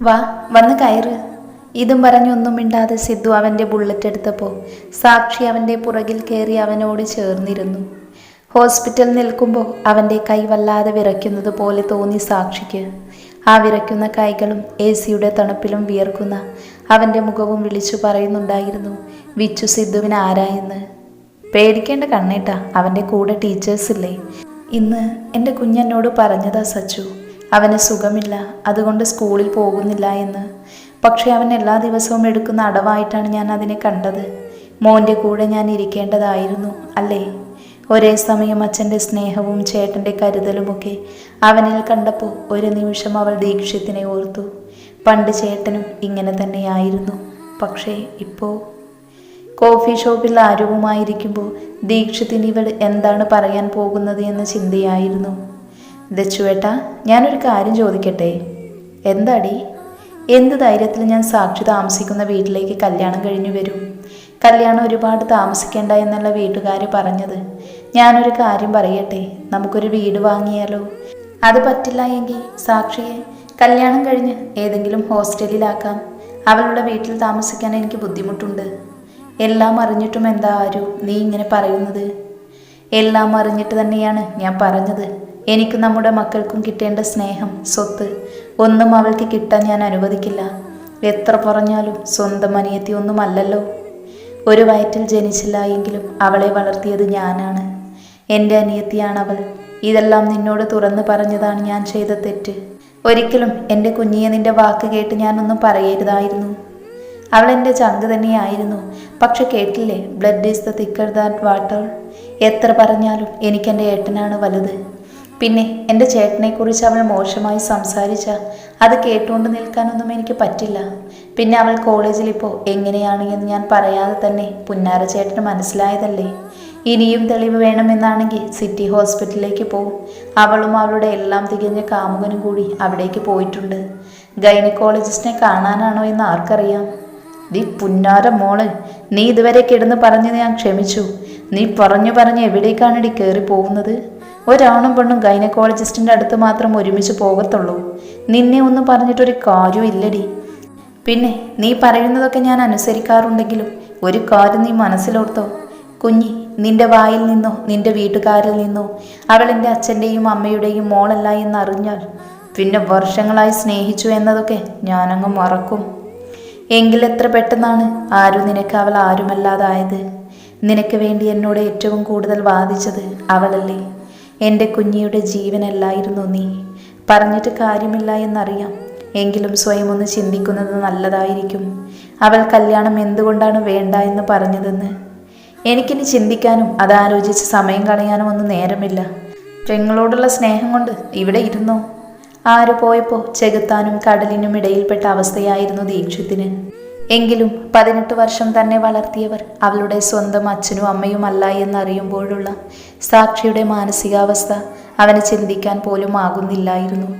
വാ വന്ന് കയറ്. ഇതും പറഞ്ഞൊന്നും മിണ്ടാതെ സിദ്ധു അവന്റെ ബുള്ളറ്റ് എടുത്തപ്പോൾ സാക്ഷി അവന്റെ പുറകിൽ കയറി അവനോട് ചേർന്നിരുന്നു. ഹോസ്പിറ്റൽ നിൽക്കുമ്പോൾ അവന്റെ കൈ വല്ലാതെ വിറയ്ക്കുന്നത് പോലെ തോന്നി സാക്ഷിക്ക്. ആ വിറയ്ക്കുന്ന കൈകളും എ സിയുടെ തണുപ്പിലും വിയർക്കുന്ന അവന്റെ മുഖവും വിളിച്ചു പറയുന്നുണ്ടായിരുന്നു വിച്ചു സിദ്ധുവിന് ആരായെന്ന് പേടിക്കേണ്ട കണ്ണേട്ടാ അവന്റെ കൂടെ ടീച്ചേഴ്സ് ഇല്ലേ? ഇന്ന് എന്റെ കുഞ്ഞെന്നോട് പറഞ്ഞതാ സച്ചു. അവന് സുഖമില്ല. അതുകൊണ്ട് സ്കൂളിൽ പോകുന്നില്ല എന്ന്. പക്ഷേ അവൻ എല്ലാ ദിവസവും എടുക്കുന്ന അടവായിട്ടാണ് ഞാൻ അതിനെ കണ്ടത്. മോന്റെ കൂടെ ഞാൻ ഇരിക്കേണ്ടതായിരുന്നു അല്ലേ? ഒരേ സമയം അച്ഛന്റെ സ്നേഹവും ചേട്ടന്റെ കരുതലുമൊക്കെ അവനിൽ കണ്ടപ്പോൾ ഒരു നിമിഷം അവൾ ദീക്ഷത്തിനെ ഓർത്തു. പണ്ട് ചേട്ടനും ഇങ്ങനെ തന്നെയായിരുന്നു. പക്ഷേ ഇപ്പോൾ കോഫി ഷോപ്പിൽ ആരുവുമായിരിക്കുമ്പോൾ ദീക്ഷത്തിന് ഇവൾ എന്താണ് പറയാൻ പോകുന്നത് എന്ന ചിന്തയായിരുന്നു. ദച്ചുവേട്ട ഞാനൊരു കാര്യം ചോദിക്കട്ടെ? എന്താടി? എന്ത് ധൈര്യത്തിൽ ഞാൻ സാക്ഷി താമസിക്കുന്ന വീട്ടിലേക്ക് കല്യാണം കഴിഞ്ഞു വരും? കല്യാണം ഒരുപാട് താമസിക്കേണ്ട എന്നുള്ള വീട്ടുകാർ പറഞ്ഞത്. ഞാനൊരു കാര്യം പറയട്ടെ? നമുക്കൊരു വീട് വാങ്ങിയാലോ? അത് പറ്റില്ല എങ്കിൽ സാക്ഷിയെ കല്യാണം കഴിഞ്ഞ് ഏതെങ്കിലും ഹോസ്റ്റലിലാക്കാം. അവളുടെ വീട്ടിൽ താമസിക്കാൻ എനിക്ക് ബുദ്ധിമുട്ടുണ്ട്. എല്ലാം അറിഞ്ഞിട്ടും എന്താ ആരും നീ ഇങ്ങനെ പറയുന്നത്? എല്ലാം അറിഞ്ഞിട്ട് തന്നെയാണ് ഞാൻ പറഞ്ഞത്. എനിക്ക് നമ്മുടെ മക്കൾക്കും കിട്ടേണ്ട സ്നേഹം സ്വത്ത് ഒന്നും അവൾക്ക് കിട്ടാൻ ഞാൻ അനുവദിക്കില്ല. എത്ര പറഞ്ഞാലും സ്വന്തം അനിയത്തി ഒന്നുമല്ലല്ലോ. ഒരു വയറ്റിൽ ജനിച്ചില്ല എങ്കിലും അവളെ വളർത്തിയത് ഞാനാണ്. എന്റെ അനിയത്തിയാണ് അവൾ ഇതെല്ലാം നിന്നോട് തുറന്നു പറഞ്ഞതാണ് ഞാൻ ചെയ്ത തെറ്റ്. ഒരിക്കലും എന്റെ കുഞ്ഞിയെ നിന്റെ വാക്ക് കേട്ട് ഞാനൊന്നും പറയരുതായിരുന്നു. അവൾ എന്റെ ചങ്ക് തന്നെയായിരുന്നു. പക്ഷെ കേട്ടില്ലേ blood is the thicker that water എത്ര പറഞ്ഞാലും എനിക്കെന്റെ ഏട്ടനാണ് വലുത്. പിന്നെ എന്റെ ചേട്ടനെക്കുറിച്ച് അവൾ മോശമായി സംസാരിച്ച. അത് കേട്ടുകൊണ്ട് നിൽക്കാനൊന്നും എനിക്ക് പറ്റില്ല. പിന്നെ അവൾ കോളേജിൽ ഇപ്പോൾ എങ്ങനെയാണ് എന്ന് ഞാൻ പറയാതെ തന്നെ പുന്നാര ചേട്ടന് മനസ്സിലായതല്ലേ? ഇനിയും തെളിവ് വേണമെന്നാണെങ്കിൽ സിറ്റി ഹോസ്പിറ്റലിലേക്ക് പോകും അവളും അവളുടെ എല്ലാം തികഞ്ഞ കാമുകനും കൂടി അവിടേക്ക് പോയിട്ടുണ്ട്. ഗൈനക്കോളജിസ്റ്റിനെ കാണാനാണോ എന്ന് ആർക്കറിയാം? നീ പുന്നാര മോൾ നീ ഇതുവരെ കിടന്ന് പറഞ്ഞ് ഞാൻ ക്ഷമിച്ചു. നീ പറഞ്ഞു പറഞ്ഞ് എവിടേക്കാണിടി കയറി പോകുന്നത് ഒരാണും പെണ്ണും ഗൈനക്കോളജിസ്റ്റിന്റെ അടുത്ത് മാത്രം ഒരുമിച്ച് പോകത്തുള്ളൂ. നിന്നെ ഒന്നും പറഞ്ഞിട്ടൊരു കാര്യവും ഇല്ലടി. പിന്നെ നീ പറയുന്നതൊക്കെ ഞാൻ അനുസരിക്കാറുണ്ടെങ്കിലും ഒരു കാര്യം നീ മനസ്സിലോർത്തോ. കുഞ്ഞി നിന്റെ വായിൽ നിന്നോ നിന്റെ വീട്ടുകാരിൽ നിന്നോ അവൾ എന്റെ അച്ഛന്റെയും അമ്മയുടെയും മോളല്ല എന്നറിഞ്ഞാൽ പിന്നെ വർഷങ്ങളായി സ്നേഹിച്ചു എന്നതൊക്കെ ഞാനങ്ങ് മറക്കും. എങ്കിലെത്ര പെട്ടെന്നാണ് ആരും നിനക്ക് അവൾ ആരുമല്ലാതായത്? നിനക്ക് വേണ്ടി എന്നോട് ഏറ്റവും കൂടുതൽ വാദിച്ചത് അവളല്ലേ? എന്റെ കുഞ്ഞിയുടെ ജീവനല്ലായിരുന്നു നീ. പറഞ്ഞിട്ട് കാര്യമില്ല എന്നറിയാം. എങ്കിലും സ്വയം ഒന്ന് ചിന്തിക്കുന്നത് നല്ലതായിരിക്കും. അവൾ കല്യാണം എന്തുകൊണ്ടാണ് വേണ്ട എന്ന് പറഞ്ഞതെന്ന്. എനിക്കിനി ചിന്തിക്കാനും അതാലോചിച്ച് സമയം കളയാനും ഒന്നും നേരമില്ല. പെങ്ങളോടുള്ള സ്നേഹം കൊണ്ട് ഇവിടെ ഇരുന്നോ? ആര് പോയപ്പോൾ ചെകുത്താനും കടലിനും ഇടയിൽപ്പെട്ട അവസ്ഥയായിരുന്നു ദീക്ഷിത്തിന്. എങ്കിലും പതിനെട്ട് വർഷം തന്നെ വളർത്തിയവർ അവളുടെ സ്വന്തം അച്ഛനും അമ്മയും അല്ല എന്നറിയുമ്പോഴുള്ള സാക്ഷിയുടെ മാനസികാവസ്ഥ അവന് ചിന്തിക്കാൻ പോലും ആകുന്നില്ലായിരുന്നു.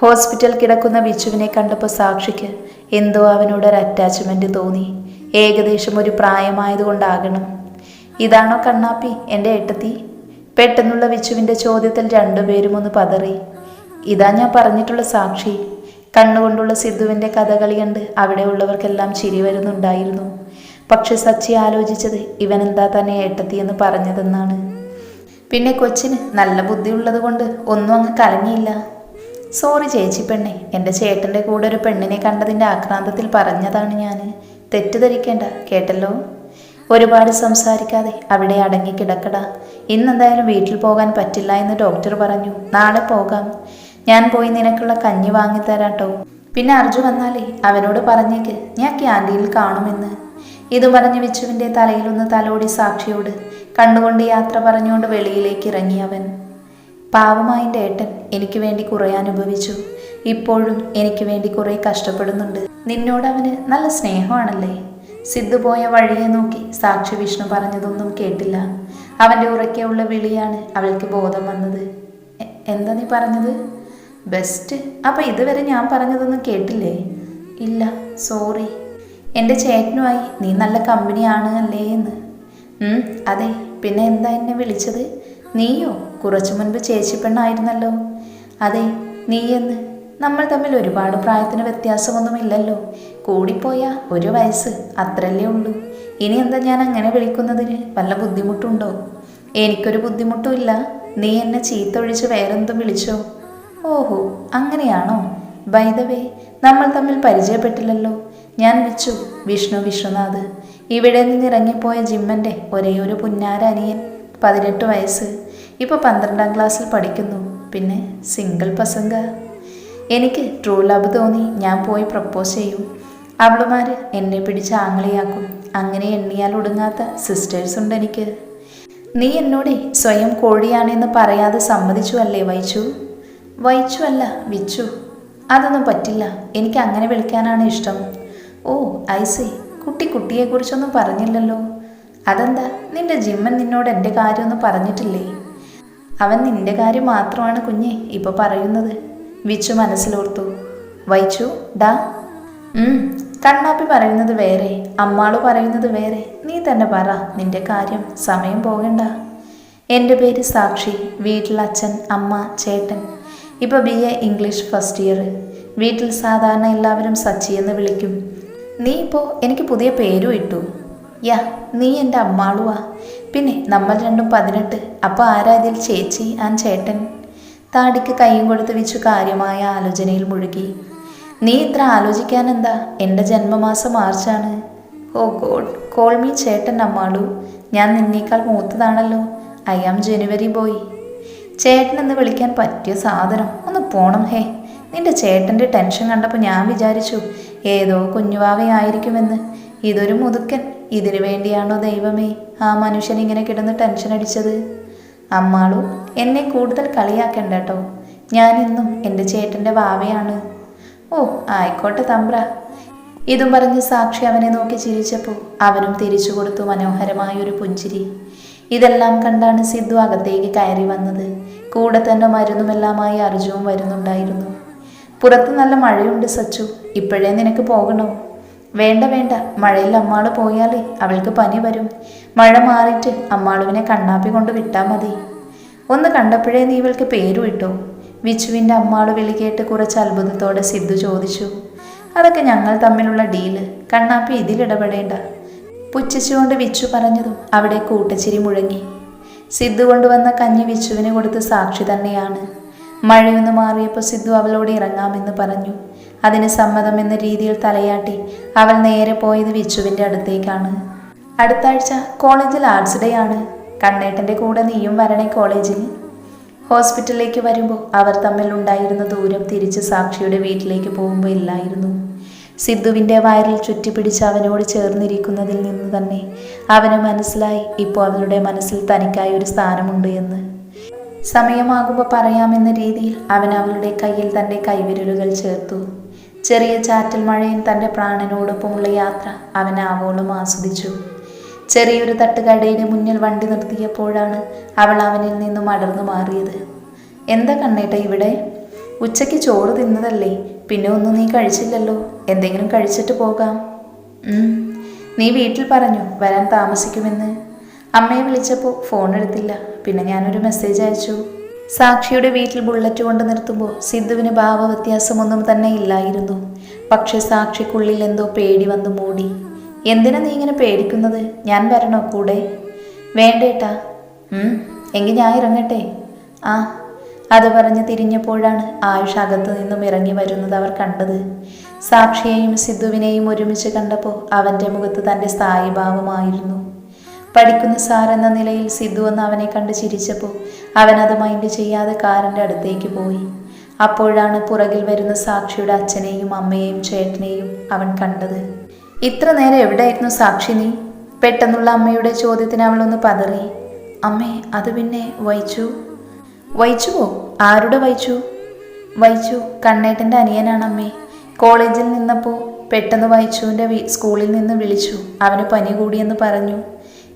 ഹോസ്പിറ്റൽ കിടക്കുന്ന ബിച്ചുവിനെ കണ്ടപ്പോൾ സാക്ഷിക്ക് എന്തോ അവനോട് ഒരു അറ്റാച്ച്മെന്റ് തോന്നി. ഏകദേശം ഒരു പ്രായമായതുകൊണ്ടാകണം. ഇതാണോ കണ്ണാപ്പി? എന്റെ ഏട്ടത്തി? പെട്ടെന്നുള്ള വിച്ചുവിന്റെ ചോദ്യത്തിൽ രണ്ടുപേരും ഒന്ന് പതറി. ഇതാ ഞാൻ പറഞ്ഞിട്ടുള്ള സാക്ഷി. കണ്ണുകൊണ്ടുള്ള സിദ്ധുവിന്റെ കഥകളി കണ്ട് അവിടെയുള്ളവർക്കെല്ലാം ചിരി വരുന്നുണ്ടായിരുന്നു. പക്ഷെ സച്ചി ആലോചിച്ചത് ഇവനെന്താ തന്നെ ഏട്ടത്തി എന്ന് പറഞ്ഞതെന്നാണ്. പിന്നെ കൊച്ചിന് നല്ല ബുദ്ധിയുള്ളത് കൊണ്ട് ഒന്നും അങ്ങ് കലങ്ങിയില്ല. സോറി ചേച്ചി പെണ്ണെ എന്റെ ചേട്ടന്റെ കൂടെ ഒരു പെണ്ണിനെ കണ്ടതിന്റെ ആക്രാന്തത്തിൽ പറഞ്ഞതാണ് ഞാൻ തെറ്റിദ്ധരിക്കേണ്ട കേട്ടല്ലോ? ഒരുപാട് സംസാരിക്കാതെ അവിടെ അടങ്ങി കിടക്കട ഇന്നെന്തായാലും വീട്ടിൽ പോകാൻ പറ്റില്ല എന്ന് ഡോക്ടർ പറഞ്ഞു. നാളെ പോകാം. ഞാൻ പോയി നിനക്കുള്ള കഞ്ഞി വാങ്ങിത്തരാട്ടോ. പിന്നെ അർജു വന്നാലേ അവനോട് പറഞ്ഞേക്ക് ഞാൻ ക്യാന്റീനിൽ കാണുമെന്ന്. ഇത് പറഞ്ഞ് വിച്ചുവിന്റെ തലയിലൊന്ന് തലോടി സാക്ഷിയോട് കണ്ടുകൊണ്ട് യാത്ര പറഞ്ഞുകൊണ്ട് വെളിയിലേക്ക് ഇറങ്ങി അവൻ. പാവമായിന്റെ ഏട്ടൻ എനിക്ക് വേണ്ടി കുറേ അനുഭവിച്ചു. ഇപ്പോഴും എനിക്ക് വേണ്ടി കുറേ കഷ്ടപ്പെടുന്നുണ്ട്. നിന്നോട് അവന് നല്ല സ്നേഹമാണല്ലേ? സിദ്ധു പോയ വഴിയെ നോക്കി സാക്ഷി വിഷ്ണു പറഞ്ഞതൊന്നും കേട്ടില്ല. അവന്റെ ഉറക്കെയുള്ള വിളിയാണ് അവൾക്ക് ബോധം വന്നത്. "എ- എന്താ നീ പറഞ്ഞത്? ബെസ്റ്റ് അപ്പം ഇതുവരെ ഞാൻ പറഞ്ഞതൊന്നും കേട്ടില്ലേ? ഇല്ല സോറി എന്റെ ചേട്ടനുമായി നീ നല്ല കമ്പനിയാണ് അല്ലേ എന്ന് അതെ. പിന്നെ എന്താ എന്നെ വിളിച്ചത്? നീയോ? കുറച്ചു മുൻപ് ചേച്ചി പെണ്ണായിരുന്നല്ലോ. അതെ നീ എന്ന് നമ്മൾ തമ്മിൽ ഒരുപാട് പ്രായത്തിന് വ്യത്യാസമൊന്നുമില്ലല്ലോ. കൂടിപ്പോയാൽ ഒരു വയസ്സ് അത്രല്ലേ ഉള്ളൂ. ഇനി എന്താ ഞാൻ അങ്ങനെ വിളിക്കുന്നതിന്? വല്ല ബുദ്ധിമുട്ടുണ്ടോ? എനിക്കൊരു ബുദ്ധിമുട്ടുമില്ല നീ എന്നെ ചീത്ത ഒഴിച്ച് വേറെന്തും വിളിച്ചോ? ഓഹോ അങ്ങനെയാണോ? ബൈദവേ നമ്മൾ തമ്മിൽ പരിചയപ്പെട്ടില്ലല്ലോ. ഞാൻ വിച്ചു വിഷ്ണു വിശ്വനാഥ്. ഇവിടെ നിന്ന് ഇറങ്ങിപ്പോയ ജിമ്മന്റെ ഒരേ ഒരു പുന്നാര അനിയൻ പതിനെട്ട് വയസ്സ്. ഇപ്പോൾ പന്ത്രണ്ടാം ക്ലാസ്സിൽ പഠിക്കുന്നു പിന്നെ സിംഗിൾ പസങ്ക എനിക്ക് ട്രൂ ലവ് തോന്നി ഞാൻ പോയി പ്രപ്പോസ് ചെയ്യും. അവളുമാർ എന്നെ പിടിച്ച് ആംഗ്ലിയാക്കും അങ്ങനെ എണ്ണിയാൽ ഒടുങ്ങാത്ത സിസ്റ്റേഴ്സ് ഉണ്ട് എനിക്ക്. നീ എന്നോട് സ്വയം കോഴിയാണെന്ന് പറയാതെ സമ്മതിച്ചു അല്ലേ വൈച്ചു വൈച്ചു അല്ല വിച്ചു. അതൊന്നും പറ്റില്ല. എനിക്ക് അങ്ങനെ വിളിക്കാനാണ് ഇഷ്ടം. ഓ ഐസി കുട്ടി കുട്ടിയെക്കുറിച്ചൊന്നും പറഞ്ഞില്ലല്ലോ. അതെന്താ? നിന്റെ ജിമ്മൻ നിന്നോട് എന്റെ കാര്യമൊന്നും പറഞ്ഞിട്ടില്ലേ? അവൻ നിന്റെ കാര്യം മാത്രമാണ് കുഞ്ഞെ ഇപ്പൊ പറയുന്നത്. വിച്ചു മനസ്സിലോർത്തു. വൈച്ചു ഡാ. കണ്ണാപ്പി പറയുന്നത് വേറെ അമ്മാൾ പറയുന്നത് വേറെ. നീ തന്നെ പറ നിന്റെ കാര്യം സമയം പോകണ്ട. എന്റെ പേര് സാക്ഷി വീട്ടിൽ അച്ഛൻ അമ്മ ചേട്ടൻ. ഇപ്പോൾ B A English first year വീട്ടിൽ സാധാരണ എല്ലാവരും സച്ചി എന്ന് വിളിക്കും. നീ ഇപ്പോൾ എനിക്ക് പുതിയ പേരും ഇട്ടു. യാ നീ എന്റെ അമ്മാളുവാ. പിന്നെ നമ്മൾ രണ്ടും പതിനെട്ട്. അപ്പോൾ ആരാ ചേച്ചി ആൻ ചേട്ടൻ? താടിക്ക് കൈയും കൊടുത്ത് വെച്ചു കാര്യമായ ആലോചനയിൽ മുഴുകി. നീ ഇത്ര ആലോചിക്കാൻ എന്താ? എന്റെ ജന്മമാസം മാർച്ചാണ്. ഓ ഗോഡ് കോൾ മീ ചേട്ടൻ അമ്മാളു. ഞാൻ നിന്നേക്കാൾ മൂത്തതാണല്ലോ. I am January boy. ചേട്ടൻ എന്ന് വിളിക്കാൻ പറ്റിയ സാധനം ഒന്ന് പോണം ഹേ. നിന്റെ ചേട്ടന്റെ ടെൻഷൻ കണ്ടപ്പോൾ ഞാൻ വിചാരിച്ചു ഏതോ കുഞ്ഞുവാവയായിരിക്കുമെന്ന്. ഇതൊരു മുതുക്കൻ. ഇതിനു വേണ്ടിയാണോ ദൈവമേ ആ മനുഷ്യൻ ഇങ്ങനെ കിടന്ന് ടെൻഷൻ അടിച്ചത്? അമ്മാളു എന്നെ കൂടുതൽ കളിയാക്കണ്ട കേട്ടോ ഞാനിന്നും എന്റെ ചേട്ടന്റെ വാവയാണ്. ഓ ആയിക്കോട്ടെ തമ്പ്ര. ഇതും പറഞ്ഞ് സാക്ഷി അവനെ നോക്കി ചിരിച്ചപ്പോൾ അവനും തിരിച്ചു കൊടുത്തു മനോഹരമായൊരു പുഞ്ചിരി. ഇതെല്ലാം കണ്ടാണ് സിദ്ധു അകത്തേക്ക് കയറി വന്നത്. കൂടെ തന്നെ മരുന്നുമെല്ലാമായി അർജുവും വരുന്നുണ്ടായിരുന്നു. പുറത്ത് നല്ല മഴയുണ്ട് സച്ചു. ഇപ്പോഴേ നിനക്ക് പോകണോ? വേണ്ട വേണ്ട. മഴയിൽ അമ്മാൾ പോയാലേ അവൾക്ക് പനി വരും. മഴ മാറിയിട്ട് അമ്മാളുവിനെ കണ്ണാപ്പി കൊണ്ട് വിട്ടാൽ മതി. ഒന്ന് കണ്ടപ്പോഴേ നീ ഇവൾക്ക് പേരു ഇട്ടോ? വിച്ചുവിന്റെ അമ്മാൾ വിളി കേട്ട് കുറച്ച് അത്ഭുതത്തോടെ സിദ്ധു ചോദിച്ചു. അതൊക്കെ ഞങ്ങൾ തമ്മിലുള്ള ഡീൽ. കണ്ണാപ്പി ഇതിലിടപെടേണ്ട. പുച്ഛിച്ചുകൊണ്ട് വിച്ചു പറഞ്ഞതും അവിടെ കൂട്ടച്ചിരി മുഴങ്ങി. സിദ്ധു കൊണ്ടുവന്ന കഞ്ഞി വിച്ചുവിന് കൊടുത്ത് സാക്ഷി തന്നെയാണ്. മഴയൊന്ന് മാറിയപ്പോൾ സിദ്ധു അവളോട് ഇറങ്ങാമെന്ന് പറഞ്ഞു. അതിന് സമ്മതം എന്ന രീതിയിൽ തലയാട്ടി അവൾ നേരെ പോയത് വിച്ചുവിന്റെ അടുത്തേക്കാണ്. അടുത്ത ആഴ്ച കോളേജിൽ ആർട്സ് ഡേ ആണ്. കണ്ണേട്ടന്റെ കൂടെ നീയും വരണേ കോളേജിൽ. ഹോസ്പിറ്റലിലേക്ക് വരുമ്പോൾ അവർ തമ്മിൽ ഉണ്ടായിരുന്ന ദൂരം തിരിച്ച് സാക്ഷിയുടെ വീട്ടിലേക്ക് പോകുമ്പോൾ ഇല്ലായിരുന്നു. സിദ്ധുവിന്റെ വയറിൽ ചുറ്റിപ്പിടിച്ച് അവനോട് ചേർന്നിരിക്കുന്നതിൽ നിന്ന് തന്നെ അവന് മനസ്സിലായി ഇപ്പോൾ അവളുടെ മനസ്സിൽ തനിക്കായി ഒരു സ്ഥാനമുണ്ട് എന്ന്. സമയമാകുമ്പോൾ പറയാമെന്ന രീതിയിൽ അവൻ അവളുടെ കയ്യിൽ തന്റെ കൈവിരലുകൾ ചേർത്തു. ചെറിയ ചാറ്റൽ മഴയും തന്റെ പ്രാണനോടൊപ്പമുള്ള യാത്ര അവൻ ആവോളം ആസ്വദിച്ചു. ചെറിയൊരു തട്ടുകടയുടെ മുന്നിൽ വണ്ടി നിർത്തിയപ്പോഴാണ് അവൾ അവനിൽ നിന്നും അടർന്നു മാറിയത്. എന്താ കണ്ണേട്ട ഇവിടെ? ഉച്ചയ്ക്ക് ചോറ് തിന്നതല്ലേ? പിന്നെ ഒന്നും നീ കഴിച്ചില്ലല്ലോ. എന്തെങ്കിലും കഴിച്ചിട്ട് പോകാം. നീ വീട്ടിൽ പറഞ്ഞു വരാൻ താമസിക്കുമെന്ന്. അമ്മയെ വിളിച്ചപ്പോൾ ഫോൺ എടുത്തില്ല. പിന്നെ ഞാനൊരു മെസ്സേജ് അയച്ചു. സാക്ഷിയുടെ വീട്ടിൽ ബുള്ളറ്റ് കൊണ്ട് നിർത്തുമ്പോൾ സിദ്ധുവിന് ഭാവവ്യത്യാസമൊന്നും തന്നെ ഇല്ലായിരുന്നു. പക്ഷെ സാക്ഷിക്കുള്ളിൽ എന്തോ പേടി വന്നു മൂടി. എന്തിനാ നീ ഇങ്ങനെ പേടിക്കുന്നത്? ഞാൻ വരണോ കൂടെ? വേണ്ടേട്ടാ. എങ്കിൽ ഞാൻ ഇറങ്ങട്ടെ? ആ. അത് പറഞ്ഞ് തിരിഞ്ഞപ്പോഴാണ് ആയുഷ് അകത്തു നിന്നും ഇറങ്ങി വരുന്നത് അവർ കണ്ടത്. സാക്ഷിയെയും സിദ്ധുവിനെയും ഒരുമിച്ച് കണ്ടപ്പോൾ അവന്റെ മുഖത്ത് തന്റെ സ്ഥായിഭാവമായിരുന്നു. പഠിക്കുന്ന സാർ എന്ന നിലയിൽ സിദ്ധു എന്ന് അവനെ കണ്ട് ചിരിച്ചപ്പോൾ അവൻ അത് മൈൻഡ് ചെയ്യാതെ കാറിന്റെ അടുത്തേക്ക് പോയി. അപ്പോഴാണ് പുറകിൽ വരുന്ന സാക്ഷിയുടെ അച്ഛനെയും അമ്മയെയും ചേട്ടനെയും അവൻ കണ്ടത്. ഇത്ര നേരം എവിടെയായിരുന്നു സാക്ഷി നീ? പെട്ടെന്നുള്ള അമ്മയുടെ ചോദ്യത്തിന് അവളൊന്ന് പതറി. അമ്മേ അത് പിന്നെ വൈച്ചു. വൈച്ചുവോ? ആരുടെ വൈച്ചു? വൈച്ചു കണ്ണേട്ടന്റെ അനിയനാണ് അമ്മേ. കോളേജിൽ നിന്നപ്പോൾ പെട്ടെന്ന് വൈച്ചുവിന്റെ സ്കൂളിൽ നിന്ന് വിളിച്ചു. അവന് പനി കൂടിയെന്ന് പറഞ്ഞു.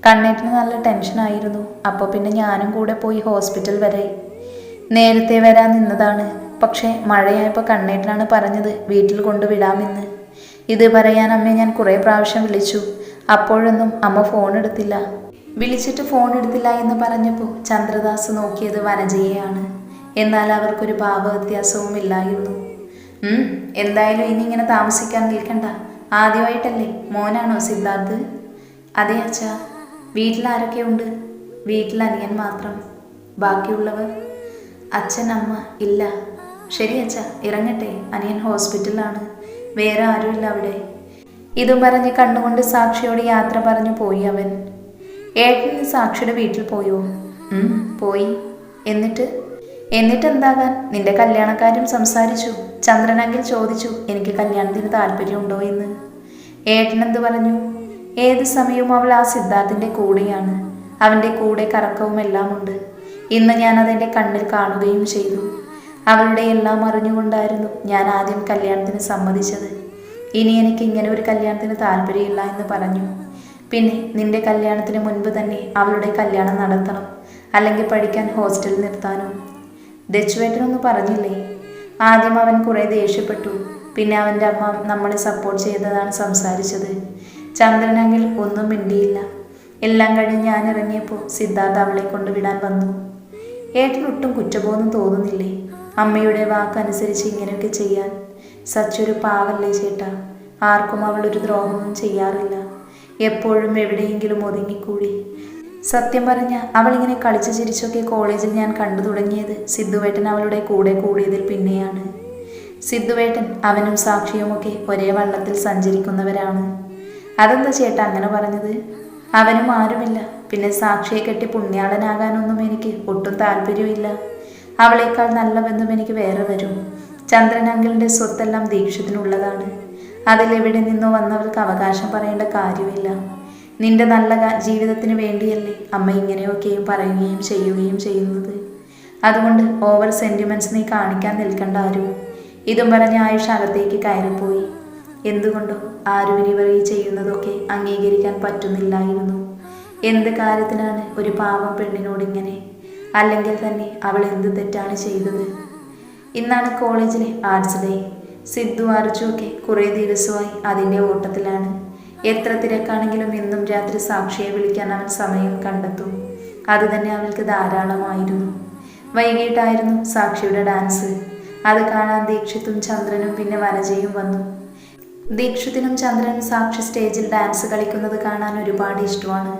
കണ്ണേട്ടന് നല്ല ടെൻഷനായിരുന്നു അപ്പോൾ പിന്നെ ഞാനും കൂടെ പോയി ഹോസ്പിറ്റൽ വരെ. നേരത്തെ വരാൻ നിന്നതാണ്. പക്ഷേ മഴയായപ്പോൾ കണ്ണേട്ടനാണ് പറഞ്ഞത് വീട്ടിൽ കൊണ്ടുവിടാമെന്ന്. ഇത് പറയാൻ അമ്മയെ ഞാൻ കുറേ പ്രാവശ്യം വിളിച്ചു. അപ്പോഴൊന്നും അമ്മ ഫോൺ എടുത്തില്ല. വിളിച്ചിട്ട് ഫോൺ എടുത്തില്ല എന്ന് പറഞ്ഞപ്പോൾ ചന്ദ്രദാസ് നോക്കിയത് വനജയെയാണ്. എന്നാൽ അവർക്കൊരു ഭാവവ്യത്യാസവും ഇല്ലായിരുന്നു ഉം, എന്തായാലും ഇനി ഇങ്ങനെ താമസിക്കാൻ നിൽക്കണ്ട. ആദ്യമായിട്ടല്ലേ മോനാണോ സിദ്ധാർത്ഥ്? അതെ അച്ഛാ വീട്ടിൽ ആരൊക്കെ ഉണ്ട്? വീട്ടിൽ അനിയൻ മാത്രം. ബാക്കിയുള്ളവർ? അച്ഛൻ അമ്മ ഇല്ല. ശരി അച്ഛ ഇറങ്ങട്ടെ. അനിയൻ ഹോസ്പിറ്റലിലാണ്. വേറെ ആരുമില്ല അവിടെ. ഇതും പറഞ്ഞ് കണ്ണുകൊണ്ട് സാക്ഷിയോട് യാത്ര പറഞ്ഞു പോയി അവൻ. ഏട്ടൻ സാക്ഷിയുടെ വീട്ടിൽ പോയോ? പോയി. എന്നിട്ട്? എന്നിട്ട് എന്താകാൻ? നിന്റെ കല്യാണക്കാരും സംസാരിച്ചു. ചന്ദ്രനെങ്കിൽ ചോദിച്ചു എനിക്ക് കല്യാണത്തിന് താല്പര്യമുണ്ടോ എന്ന്. ഏട്ടൻ എന്ത് പറഞ്ഞു? ഏത് സമയവും അവൾ ആ സിദ്ധാർത്ഥിന്റെ കൂടെയാണ്. അവന്റെ കൂടെ കറക്കവും എല്ലാം ഉണ്ട്. ഇന്ന് ഞാൻ അതെന്റെ കണ്ണിൽ കാണുകയും ചെയ്തു. അവളുടെ എല്ലാം അറിഞ്ഞുകൊണ്ടായിരുന്നു ഞാൻ ആദ്യം കല്യാണത്തിന് സമ്മതിച്ചത്. ഇനി എനിക്ക് ഇങ്ങനെ ഒരു കല്യാണത്തിന് താല്പര്യമില്ല എന്ന് പറഞ്ഞു. പിന്നെ നിന്റെ കല്യാണത്തിന് മുൻപ് തന്നെ അവളുടെ കല്യാണം നടത്തണം. അല്ലെങ്കിൽ പഠിക്കാൻ ഹോസ്റ്റലിൽ നിർത്താനോ? ദച്ചുവേട്ടനൊന്നും പറഞ്ഞില്ലേ? ആദ്യം അവൻ കുറേ ദേഷ്യപ്പെട്ടു. പിന്നെ അവന്റെ അമ്മ നമ്മളെ സപ്പോർട്ട് ചെയ്തതാണ് സംസാരിച്ചത്. ചന്ദ്രനെങ്കിൽ ഒന്നും മിണ്ടിയില്ല. എല്ലാം കഴിഞ്ഞ് ഞാൻ ഇറങ്ങിയപ്പോൾ സിദ്ധാർത്ഥ അവളെ കൊണ്ടുവിടാൻ വന്നു. ഏട്ടനൊട്ടും കുറ്റബോധം തോന്നുന്നില്ലേ? അമ്മയുടെ വാക്കനുസരിച്ച് ഇങ്ങനെയൊക്കെ ചെയ്യാൻ. സച്ചൊരു പാവല്ലേ ചേട്ടാ. ആർക്കും അവളൊരു ദ്രോഹമൊന്നും ചെയ്യാറില്ല. എപ്പോഴും എവിടെയെങ്കിലും ഒതുങ്ങിക്കൂടി. സത്യം പറഞ്ഞ അവളിങ്ങനെ കളിച്ചു ചിരിച്ചൊക്കെ കോളേജിൽ ഞാൻ കണ്ടു തുടങ്ങിയത് സിദ്ധുവേട്ടൻ അവളുടെ കൂടെ കൂടിയതിൽ പിന്നെയാണ്. സിദ്ധുവേട്ടൻ അവനും സാക്ഷിയുമൊക്കെ ഒരേ വള്ളത്തിൽ സഞ്ചരിക്കുന്നവരാണ്. അതെന്താ ചേട്ടാ അങ്ങനെ പറഞ്ഞത്? അവനും ആരുമില്ല. പിന്നെ സാക്ഷിയെ കെട്ടി പുണ്യാളനാകാനൊന്നും എനിക്ക് ഒട്ടും താല്പര്യമില്ല. അവളേക്കാൾ നല്ല ബന്ധം എനിക്ക് വേറെ വരും. ചന്ദ്രനങ്കിളിന്റെ സ്വത്തെല്ലാം ദീക്ഷത്തിനുള്ളതാണ്. അതിലെവിടെ നിന്നോ വന്നവർക്ക് അവകാശം പറയേണ്ട കാര്യമില്ല. നിന്റെ നല്ല ജീവിതത്തിന് വേണ്ടിയല്ലേ അമ്മ ഇങ്ങനെയൊക്കെയും പറയുകയും ചെയ്യുകയും ചെയ്യുന്നത്. അതുകൊണ്ട് ഓവർ സെന്റിമെന്റ്സ് നീ കാണിക്കാൻ നിൽക്കണ്ട ആരും. ഇതും പറഞ്ഞ് ആയുഷ് അകത്തേക്ക് കയറിപ്പോയി. എന്തുകൊണ്ടോ ആരും ഇവർ ഈ ചെയ്യുന്നതൊക്കെ അംഗീകരിക്കാൻ പറ്റുന്നില്ലായിരുന്നു. എന്ത് കാര്യത്തിനാണ് ഒരു പാവം പെണ്ണിനോട് ഇങ്ങനെ? അല്ലെങ്കിൽ തന്നെ അവൾ എന്ത് തെറ്റാണ് ചെയ്തത്? ഇന്നാണ് കോളേജിലെ ആർട്സ് ഡേ സിദ്ധു അർജു കുറേ ദിവസമായി അതിന്റെ ഓട്ടത്തിലാണ്. എത്ര തിരക്കാണെങ്കിലും എന്നും രാത്രി സാക്ഷിയെ വിളിക്കാൻ അവൻ സമയം കണ്ടെത്തും. അത് തന്നെ അവൾക്ക് ധാരാളമായിരുന്നു. വൈകിട്ടായിരുന്നു സാക്ഷിയുടെ ഡാൻസ്. അത് കാണാൻ ദീക്ഷിത്തും ചന്ദ്രനും പിന്നെ വനജയും വന്നു. ദീക്ഷിത്തിനും ചന്ദ്രനും സാക്ഷി സ്റ്റേജിൽ ഡാൻസ് കളിക്കുന്നത് കാണാൻ ഒരുപാട് ഇഷ്ടമാണ്.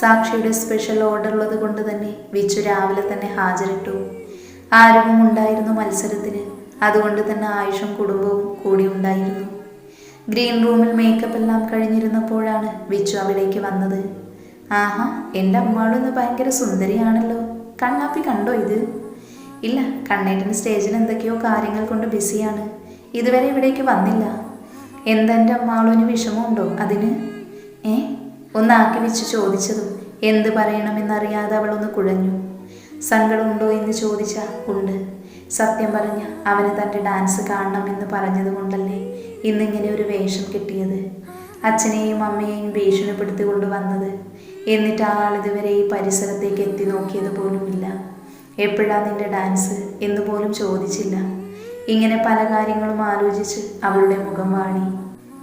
സാക്ഷിയുടെ സ്പെഷ്യൽ ഓർഡർ ഉള്ളത് കൊണ്ട് തന്നെ വിച്ചു രാവിലെ തന്നെ ഹാജരിട്ടു. ആരവും ഉണ്ടായിരുന്നു മത്സരത്തിന്. അതുകൊണ്ട് തന്നെ ആയുഷും കുടുംബവും കൂടി ഉണ്ടായിരുന്നു. ഗ്രീൻ റൂമിൽ മേക്കപ്പ് എല്ലാം കഴിഞ്ഞിരുന്നപ്പോഴാണ് വിച്ചു അവിടേക്ക് വന്നത്. ആഹാ എന്റെ അമ്മാളൊന്ന് ഭയങ്കര സുന്ദരിയാണല്ലോ. കണ്ണാപ്പി കണ്ടോ ഇത്? ഇല്ല കണ്ണേട്ടൻ സ്റ്റേജിൽ എന്തൊക്കെയോ കാര്യങ്ങൾ കൊണ്ട് ബിസിയാണ്. ഇതുവരെ ഇവിടേക്ക് വന്നില്ല. എന്തെന്റെ അമ്മാളൊന് വിഷമമുണ്ടോ അതിന്? ഏ ഒന്നാക്കി വെച്ച് ചോദിച്ചതും എന്ത് പറയണമെന്നറിയാതെ അവളൊന്ന് കുഴഞ്ഞു. സങ്കടമുണ്ടോ എന്ന് ചോദിച്ചാൽ ഉണ്ട്. സത്യം പറഞ്ഞ് അവന് തന്റെ ഡാൻസ് കാണണമെന്ന് പറഞ്ഞത് കൊണ്ടല്ലേ ഇന്നിങ്ങനെ ഒരു വേഷം കിട്ടിയത്. അച്ഛനെയും അമ്മയെയും ഭീഷണിപ്പെടുത്തി കൊണ്ടുവന്നത്. എന്നിട്ട് ആ ഇതുവരെ ഈ പരിസരത്തേക്ക് എത്തി നോക്കിയത് പോലുമില്ല. എപ്പോഴാ നിന്റെ ഡാൻസ് എന്ന് പോലും ചോദിച്ചില്ല. ഇങ്ങനെ പല കാര്യങ്ങളും ആലോചിച്ച് അവളുടെ മുഖം വാണി.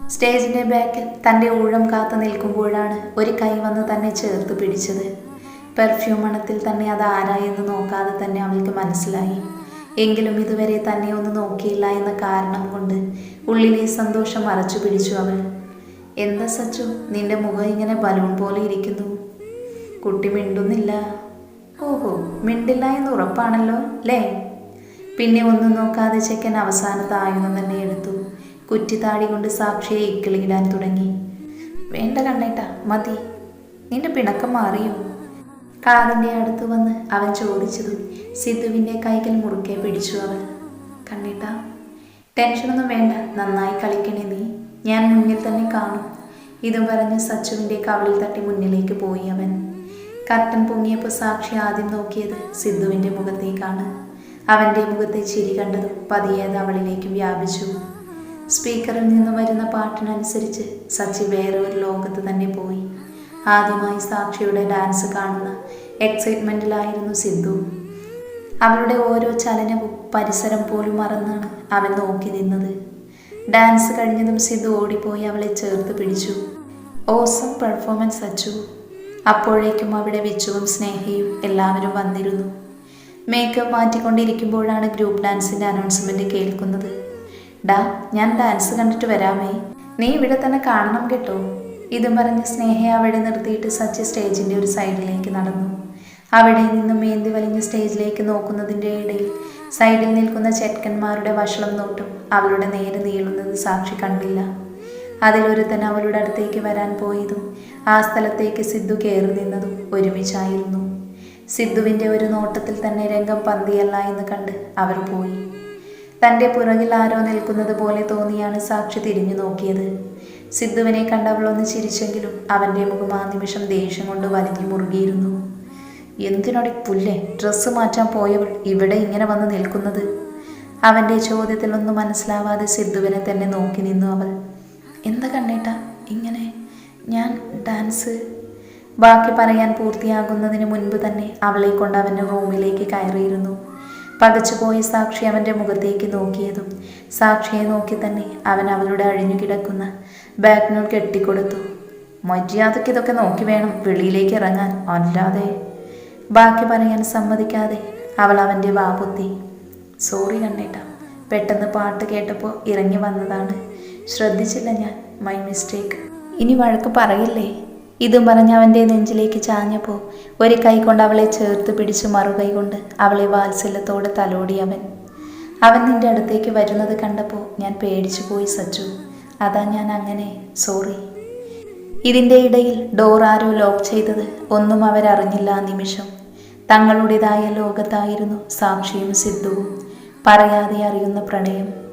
സ്റ്റേജിന്റെ ബാക്കിൽ തന്റെ ഊഴം കാത്തു നിൽക്കുമ്പോഴാണ് ഒരു കൈ വന്ന് തന്നെ ചേർത്ത് പിടിച്ചത്. പെർഫ്യൂം മണത്തിൽ തന്നെ അത് ആരായെന്ന് നോക്കാതെ തന്നെ അവൾക്ക് മനസ്സിലായി. എങ്കിലും ഇതുവരെ തന്നെ ഒന്ന് നോക്കിയില്ല എന്ന കാരണം കൊണ്ട് ഉള്ളിലെ സന്തോഷം മറച്ചു പിടിച്ചു അവൾ. എന്താ സച്ചു? നിന്റെ മുഖം ഇങ്ങനെ ബലൂൺ പോലെ ഇരിക്കുന്നു. കുട്ടി മിണ്ടുന്നില്ല. ഓഹോ മിണ്ടില്ല എന്ന് ഉറപ്പാണല്ലോ അല്ലേ? പിന്നെ ഒന്നും നോക്കാതെ ചെക്കൻ അവസാനത്തെ തന്നെ എടുത്തു. കുറ്റിത്താടി കൊണ്ട് സാക്ഷിയെ ഇക്കിളിയിടാൻ തുടങ്ങി. വേണ്ട കണ്ണേട്ട മതി. നിന്റെ പിണക്കം മാറിയോ? കാതിന്റെ അടുത്ത് വന്ന് അവൻ ചോദിച്ചതും സിദ്ധുവിന്റെ കൈകൾ മുറുക്കെ പിടിച്ചു അവൾ കണ്ണിട്ട ടെൻഷനൊന്നും വേണ്ട നന്നായി കളിക്കണേ നീ. ഞാൻ മുന്നിൽ തന്നെ കാണും. ഇതും പറഞ്ഞ് സച്ചുവിന്റെ കവളിൽ തട്ടി മുന്നിലേക്ക് പോയി അവൻ. കർട്ടൻ പൊങ്ങിയപ്പോൾ സാക്ഷി ആദ്യം നോക്കിയത് സിദ്ധുവിന്റെ മുഖത്തേക്കാണ്. അവന്റെ മുഖത്തെ ചിരി കണ്ടതും പതിയെ അത് അവളിലേക്ക് വ്യാപിച്ചു. സ്പീക്കറിൽ നിന്ന് വരുന്ന പാട്ടിനനുസരിച്ച് സച്ചി വേറെ ഒരു ലോകത്ത് തന്നെ പോയി. ആദ്യമായി സാക്ഷിയുടെ ഡാൻസ് കാണുന്ന എക്സൈറ്റ്മെന്റിലായിരുന്നു സിദ്ധു അവളുടെ ഓരോ ചലനവും പരിസരം പോലും മറന്നാണ് അവൻ നോക്കി നിന്നത്. ഡാൻസ് കഴിഞ്ഞതും സിദ്ധു ഓടിപ്പോയി അവളെ ചേർത്ത് പിടിച്ചു. Awesome performance Achu. അപ്പോഴേക്കും അവിടെ വിച്ചുവും സ്നേഹയും എല്ലാവരും വന്നിരുന്നു. മേക്കപ്പ് മാറ്റിക്കൊണ്ടിരിക്കുമ്പോഴാണ് ഗ്രൂപ്പ് ഡാൻസിന്റെ അനൗൺസ്മെന്റ് കേൾക്കുന്നത്. ഡാ ഞാൻ ഡാൻസ് കണ്ടിട്ട് വരാമേ. നീ ഇവിടെ തന്നെ കാണണം കേട്ടോ. ഇതും പറഞ്ഞ് സ്നേഹയെ അവിടെ നിർത്തിയിട്ട് സച്ച് സ്റ്റേജിന്റെ ഒരു സൈഡിലേക്ക് നടന്നു. അവിടെ നിന്നും മേന്തി വലിഞ്ഞ് സ്റ്റേജിലേക്ക് നോക്കുന്നതിന്റെ ഇടയിൽ സൈഡിൽ നിൽക്കുന്ന ചെക്കന്മാരുടെ വഷളം നോട്ടും അവളുടെ നേരെ നീളുന്നത് സാക്ഷി കണ്ടില്ല. അതിലൊരുത്തൻ അവളുടെ അടുത്തേക്ക് വരാൻ പോയതും ആ സ്ഥലത്തേക്ക് സിദ്ധു കയറി നിന്നതും ഒരുമിച്ചായിരുന്നു. സിദ്ധുവിന്റെ ഒരു നോട്ടത്തിൽ തന്നെ രംഗം പന്തിയല്ല എന്ന് കണ്ട് അവർ പോയി. തന്റെ പുറകിൽ ആരോ നിൽക്കുന്നത് പോലെ തോന്നിയാണ് സാക്ഷി തിരിഞ്ഞു നോക്കിയത്. സിദ്ധുവിനെ കണ്ടവളൊന്ന് ചിരിച്ചെങ്കിലും അവന്റെ മുഖം ആ നിമിഷം ദേഷ്യം കൊണ്ട് വലിഞ്ഞു മുറുകിയിരുന്നു. എന്തിനോടെ പുല്ലേ? ഡ്രസ്സ് മാറ്റാൻ പോയവൾ ഇവിടെ ഇങ്ങനെ വന്ന് നിൽക്കുന്നത്? അവന്റെ ചോദ്യത്തിലൊന്നും മനസ്സിലാവാതെ സിദ്ധുവിനെ തന്നെ നോക്കി നിന്നു അവൾ. എന്താ കണ്ണേട്ട ഇങ്ങനെ? ഞാൻ ഡാൻസ്? ബാക്കി പറയാൻ പൂർത്തിയാകുന്നതിന് മുൻപ് തന്നെ അവളെ കൊണ്ട് അവന്റെ റൂമിലേക്ക് കയറിയിരുന്നു. പകച്ചുപോയ സാക്ഷി അവന്റെ മുഖത്തേക്ക് നോക്കിയതും സാക്ഷിയെ നോക്കി തന്നെ അവൻ അവളുടെ അഴിഞ്ഞു കിടക്കുന്ന ബാഗിനോൾ കെട്ടിക്കൊടുത്തു. മര്യാദയ്ക്ക് ഇതൊക്കെ നോക്കി വേണം വെളിയിലേക്ക് ഇറങ്ങാൻ. അല്ലാതെ ബാക്കി പറയാൻ സമ്മതിക്കാതെ അവൾ അവന്റെ വാപുത്തി സോറി കണ്ണേട്ട പെട്ടെന്ന് പാട്ട് കേട്ടപ്പോൾ ഇറങ്ങി വന്നതാണ്. ശ്രദ്ധിച്ചില്ല ഞാൻ മൈ മിസ്റ്റേക്ക് ഇനി വഴക്ക് പറയില്ലേ? ഇതും പറഞ്ഞ് അവന്റെ നെഞ്ചിലേക്ക് ചാഞ്ഞപ്പോൾ ഒരു കൈ കൊണ്ട് അവളെ ചേർത്ത് പിടിച്ച് മറുകൈ കൊണ്ട് അവളെ വാത്സല്യത്തോടെ തലോടി അവൻ. അവൻ നിന്റെ അടുത്തേക്ക് വരുന്നത് കണ്ടപ്പോൾ ഞാൻ പേടിച്ചു പോയി സച്ചു. അതാ ഞാൻ അങ്ങനെ സോറി ഇതിന്റെ ഇടയിൽ ഡോർ ആരോ ലോക്ക് ചെയ്തത് ഒന്നും അവരറിഞ്ഞില്ല ആ നിമിഷം. തങ്ങളുടേതായ ലോകത്തായിരുന്നു സാക്ഷിയും സിദ്ധുവും. പറയാതെ അറിയുന്ന പ്രണയം.